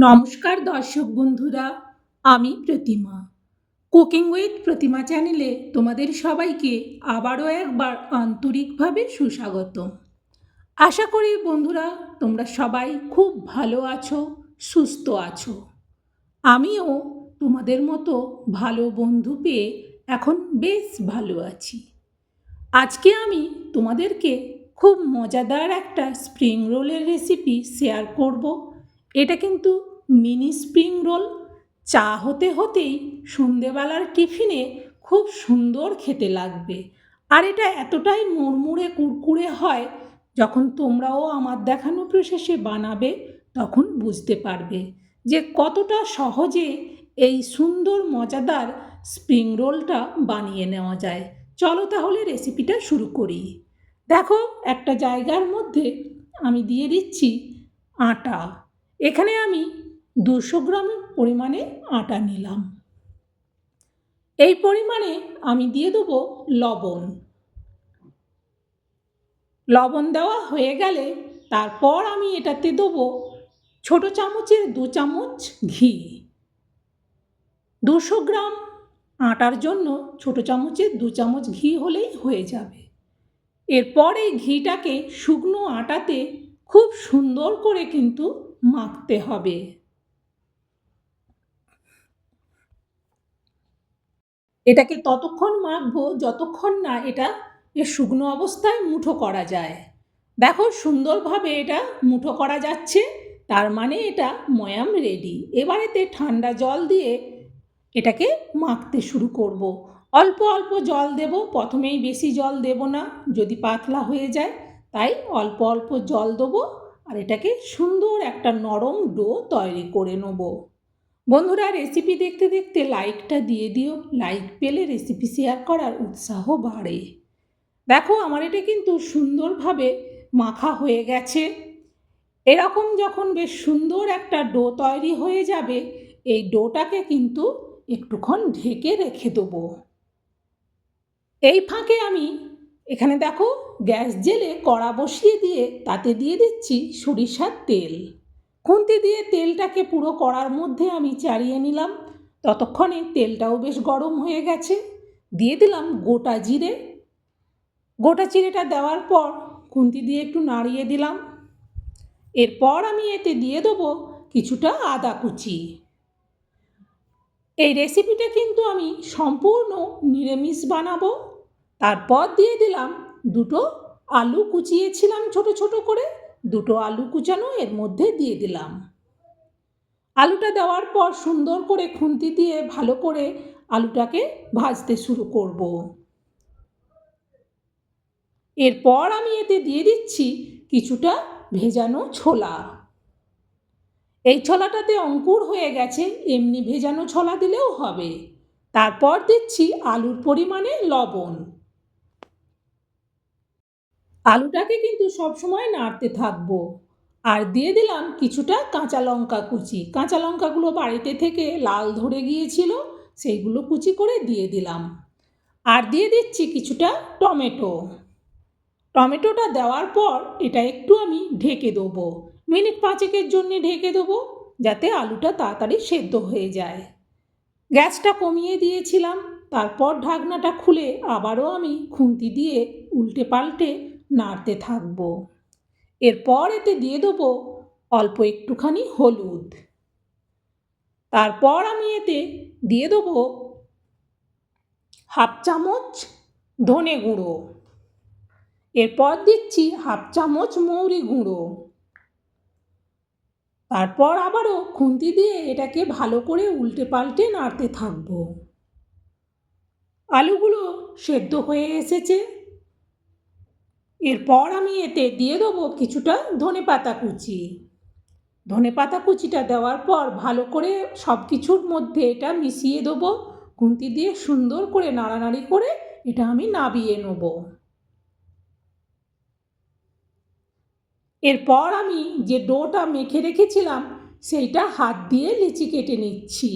নমস্কার দর্শক বন্ধুরা, আমি প্রতিমা। কুকিং উইথ প্রতিমা চ্যানেলে তোমাদের সবাইকে আবারও একবার আন্তরিকভাবে সুস্বাগত আশা করি বন্ধুরা, তোমরা সবাই খুব ভালো আছো, সুস্থ আছো। আমিও তোমাদের মতো ভালো বন্ধু পেয়ে এখন বেশ ভালো আছি। আজকে আমি তোমাদেরকে খুব মজাদার একটা স্প্রিং রোলের রেসিপি শেয়ার করব। এটা কিন্তু মিনি স্প্রিং রোল চা হতে হতেই সন্ধেবেলার টিফিনে খুব সুন্দর খেতে লাগবে। আর এটা এতটাই মুড়মুড়ে কুড়কুড়ে হয়, যখন তোমরাও আমার দেখানো প্রসেসে বানাবে, তখন বুঝতে পারবে যে কতটা সহজে এই সুন্দর মজাদার স্প্রিং রোলটা বানিয়ে নেওয়া যায়। চলো তাহলে রেসিপিটা শুরু করি। দেখো, একটা জায়গার মধ্যে আমি দিয়ে দিচ্ছি আটা। এখানে আমি দুশো গ্রাম পরিমাণে আটা নিলাম। এই পরিমাণে আমি দিয়ে দেবো লবণ। লবণ দেওয়া হয়ে গেলে তারপর আমি এটাতে দেবো ছোটো চামচের দু চামচ ঘি। দুশো গ্রাম আটার জন্য ছোটো চামচের দু চামচ ঘি হলেই হয়ে যাবে। এরপর এই ঘিটাকে শুকনো আটাতে খুব সুন্দর করে কিন্তু মাখতে হবে। এটাকে ততক্ষণ মাখবো যতক্ষণ না এটা এ শুকনো অবস্থায় মুঠো করা যায়। দেখো সুন্দরভাবে এটা মুঠো করা যাচ্ছে, তার মানে এটা ময়াম রেডি। এবারেতে ঠান্ডা জল দিয়ে এটাকে মাখতে শুরু করব। অল্প অল্প জল দেব, প্রথমেই বেশি জল দেব না, যদি পাতলা হয়ে যায়, তাই অল্প অল্প জল দেবো। আর এটাকে সুন্দর একটা নরম ডো তৈরি করে নেব। বন্ধুরা রেসিপি দেখতে দেখতে লাইকটা দিয়ে দিও। লাইক পেলে রেসিপি শেয়ার করার উৎসাহ বাড়ে। দেখো, আমার এটা কিন্তু সুন্দরভাবে মাখা হয়ে গেছে। এরকম যখন বেশ সুন্দর একটা ডো তৈরি হয়ে যাবে, এই ডোটাকে কিন্তু একটুক্ষণ ঢেকে রেখে দেবো। এই ফাঁকে আমি এখানে দেখো গ্যাস জেলে কড়া বসিয়ে দিয়ে তাতে দিয়ে দিচ্ছি সরিষার তেল। খুন্তি দিয়ে তেলটাকে পুরো কড়ার মধ্যে আমি চাড়িয়ে নিলাম। ততক্ষণে তেলটাও বেশ গরম হয়ে গেছে। দিয়ে দিলাম গোটা জিরে। গোটা চিড়েটা দেওয়ার পর খুন্তি দিয়ে একটু নাড়িয়ে দিলাম। এরপর আমি এতে দিয়ে দেবো কিছুটা আদা কুচি। এই রেসিপিটা কিন্তু আমি সম্পূর্ণ নিরামিষ বানাবো। তারপর দিয়ে দিলাম দুটো আলু কুচিয়েছিলাম ছোট ছোট করে, দুটো আলু কুচানো এর মধ্যে দিয়ে দিলাম। আলুটা দেওয়ার পর সুন্দর করে খুন্তি দিয়ে ভালো করে আলুটাকে ভাজতে শুরু করব। এরপর আমি এতে দিয়ে দিচ্ছি কিছুটা ভেজানো ছোলা। এই ছোলাটাতে অঙ্কুর হয়ে গেছে, এমনি ভেজানো ছোলা দিলেও হবে। তারপর দিচ্ছি আলুর পরিমাণে লবণ। আলুটাকে কিন্তু সবসময় নাড়তে থাকব। আর দিয়ে দিলাম কিছুটা কাঁচা লঙ্কা কুচি। কাঁচা লঙ্কাগুলো বাড়িতে থেকে লাল ধরে গিয়েছিল, সেইগুলো কুচি করে দিয়ে দিলাম। আর দিয়ে দিচ্ছি কিছুটা টমেটো। টমেটোটা দেওয়ার পর এটা একটু আমি ঢেকে দেবো। মিনিট পাঁচেকের জন্যে ঢেকে দেবো, যাতে আলুটা তাড়াতাড়ি সেদ্ধ হয়ে যায়। গ্যাসটা কমিয়ে দিয়েছিলাম, তারপর ঢাকনাটা খুলে আবারও আমি খুন্তি দিয়ে উল্টে পাল্টে নাড়তে থাকব। এরপর এতে দিয়ে দেবো অল্প একটুখানি হলুদ। তারপর আমি এতে দিয়ে দেবো হাফ চামচ ধনে গুঁড়ো। এরপর দিচ্ছি হাফ চামচ মৌরি গুঁড়ো। তারপর আবারও খুন্তি দিয়ে এটাকে ভালো করে উল্টে পাল্টে নাড়তে থাকব। আলুগুলো সেদ্ধ হয়ে এসেছে। এরপর আমি এতে দিয়ে দেবো কিছুটা ধনে পাতা কুচি। ধনে পাতা কুচিটা দেওয়ার পর ভালো করে সব কিছুর মধ্যে এটা মিশিয়ে দেবো, খুন্তি দিয়ে সুন্দর করে নাড়ানাড়ি করে এটা আমি নাবিয়ে নেব। এরপর আমি যে ডোটা মেখে রেখেছিলাম, সেইটা হাত দিয়ে লিচি কেটে নিচ্ছি।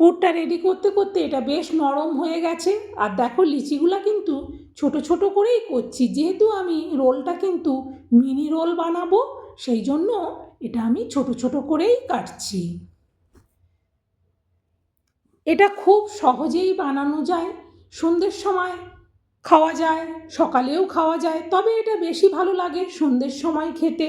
পুরটা রেডি করতে করতে এটা বেশ নরম হয়ে গেছে, আর দেখো লিচিগুলা কিন্তু ছোট ছোট করেই করছি। যেহেতু আমি রোলটা কিন্তু মিনি রোল বানাবো, সেই জন্য এটা আমি ছোট ছোট করেই কাটছি। এটা খুব সহজেই বানানো যায়। সন্ধ্যের সময় খাওয়া যায়, সকালেও খাওয়া যায়, তবে এটা বেশি ভালো লাগে সন্ধ্যের সময় খেতে।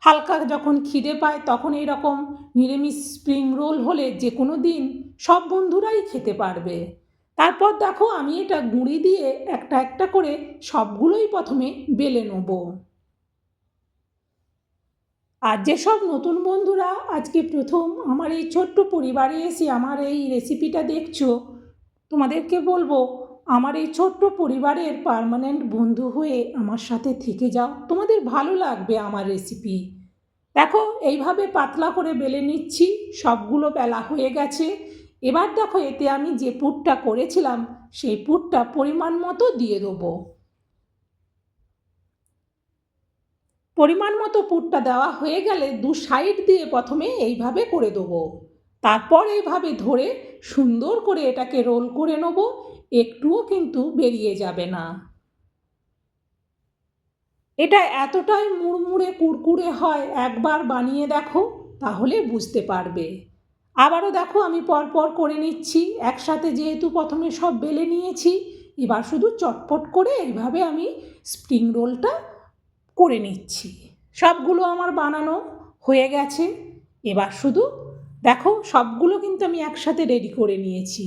হালকা যখন খিদে পায়, তখন এরকম নিরামিষ স্প্রিং রোল হলে যে কোনো দিন সব বন্ধুরাই খেতে পারবে। তারপর দেখো আমি এটা গুঁড়ি দিয়ে একটা একটা করে সবগুলোই প্রথমে বেলে নেব। আর যেসব নতুন বন্ধুরা আজকে প্রথম আমার এই ছোট্ট পরিবারে এসে আমার এই রেসিপিটা দেখছ, তোমাদেরকে বলব, আমার এই ছোট্ট পরিবারের পার্মানেন্ট বন্ধু হয়ে আমার সাথে থেকে যাও। তোমাদের ভালো লাগবে আমার রেসিপি দেখো, এইভাবে পাতলা করে বেলে নিচ্ছি, সবগুলো বেলা হয়ে গেছে। এবার দেখো এতে আমি যে পুরটা করেছিলাম, সেই পুরটা পরিমাণ মতো দিয়ে দেবো। পরিমাণ মতো পুরটা দেওয়া হয়ে গেলে দু সাইড দিয়ে প্রথমে এইভাবে করে দেবো। তারপর এইভাবে ধরে সুন্দর করে এটাকে রোল করে নেব, একটুও কিন্তু বেরিয়ে যাবে না। এটা এতটাই মুড়মুড়ে কুড়কুড়ে হয়, একবার বানিয়ে দেখো, তাহলে বুঝতে পারবে। আবারও দেখো আমি পরপর করে নিচ্ছি। একসাথে যেহেতু প্রথমে সব বেলে নিয়েছি, এবার শুধু চটপট করে এইভাবে আমি স্প্রিং রোলটা করে নিচ্ছি। সবগুলো আমার বানানো হয়ে গেছে। এবার শুধু দেখো সবগুলো কিন্তু আমি একসাথে রেডি করে নিয়েছি।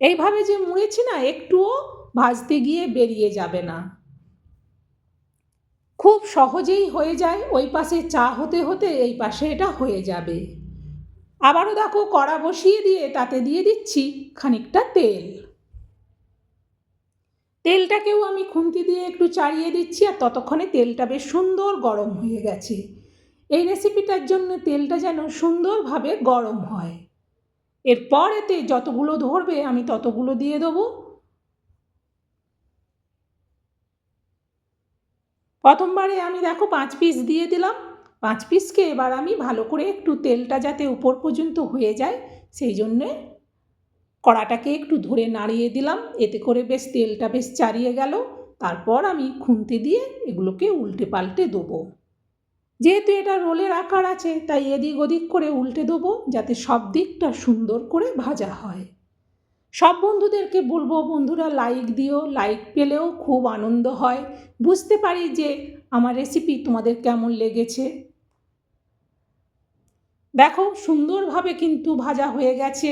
এইভাবে যে মুড়েছি না, একটুও ভাজতে গিয়ে বেরিয়ে যাবে না। খুব সহজেই হয়ে যায়, ওই পাশে চা হতে হতে এই পাশে এটা হয়ে যাবে। আবারও দেখো, কড়া বসিয়ে দিয়ে তাতে দিয়ে দিচ্ছি খানিকটা তেল। তেলটাকেও আমি খুন্তি দিয়ে একটু চাড়িয়ে দিচ্ছি আর ততক্ষণে তেলটা বেশ সুন্দর গরম হয়ে গেছে। এই রেসিপিটার জন্য তেলটা যেন সুন্দরভাবে গরম হয়। এরপর এতে যতগুলো ধরবে আমি ততগুলো দিয়ে দেবো। প্রথমবারে আমি দেখো পাঁচ পিস দিয়ে দিলাম। পাঁচ পিসকে এবার আমি ভালো করে একটু তেলটা যাতে উপর পর্যন্ত হয়ে যায়, সেই জন্যে কড়াটাকে একটু ধরে নাড়িয়ে দিলাম। এতে করে বেশ তেলটা বেশ চারিয়ে গেল। তারপর আমি খুন্তি দিয়ে এগুলোকে উল্টে পাল্টে দেবো। যেহেতু এটা রোলের আকার আছে, তাই এদিক ওদিক করে উল্টে দেবো, যাতে সব দিকটা সুন্দর করে ভাজা হয়। সব বন্ধুদেরকে বলব, বন্ধুরা লাইক দিও, লাইক পেলেও খুব আনন্দ হয়। বুঝতে পারি যে আমার রেসিপি তোমাদের কেমন লেগেছে। দেখো, সুন্দরভাবে কিন্তু ভাজা হয়ে গেছে।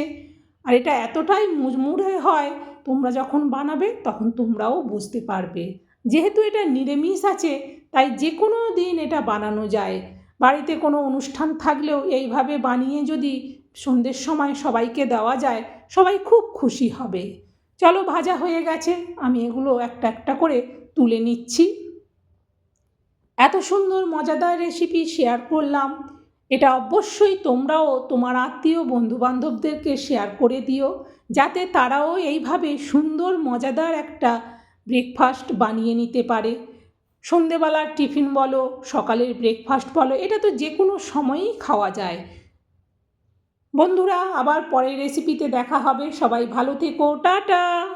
আর এটা এতটাই মুড়মুড়ে হয়, তোমরা যখন বানাবে তখন তোমরাও বুঝতে পারবে। যেহেতু এটা নিরামিষ আছে, তাই যে কোনো দিন এটা বানানো যায়। বাড়িতে কোনো অনুষ্ঠান থাকলেও এইভাবে বানিয়ে যদি সন্ধ্যের সময় সবাইকে দেওয়া যায়, সবাই খুব খুশি হবে। চলো, ভাজা হয়ে গেছে, আমি এগুলো একটা একটা করে তুলে নিচ্ছি। এত সুন্দর, মজাদার রেসিপি শেয়ার করলাম। এটা অবশ্যই তোমরাও তোমার আত্মীয় বন্ধুবান্ধবদেরকে শেয়ার করে দিও, যাতে তারাও এইভাবে সুন্দর, মজাদার একটা ব্রেকফাস্ট বানিয়ে নিতে পারে। সন্ধেবেলার টিফিন বলো, সকালের ব্রেকফাস্ট বলো, এটা তো যে কোনো সময়ই খাওয়া যায়। বন্ধুরা, আবার পরের রেসিপিতে দেখা হবে। সবাই ভালো থেকো, টাটা!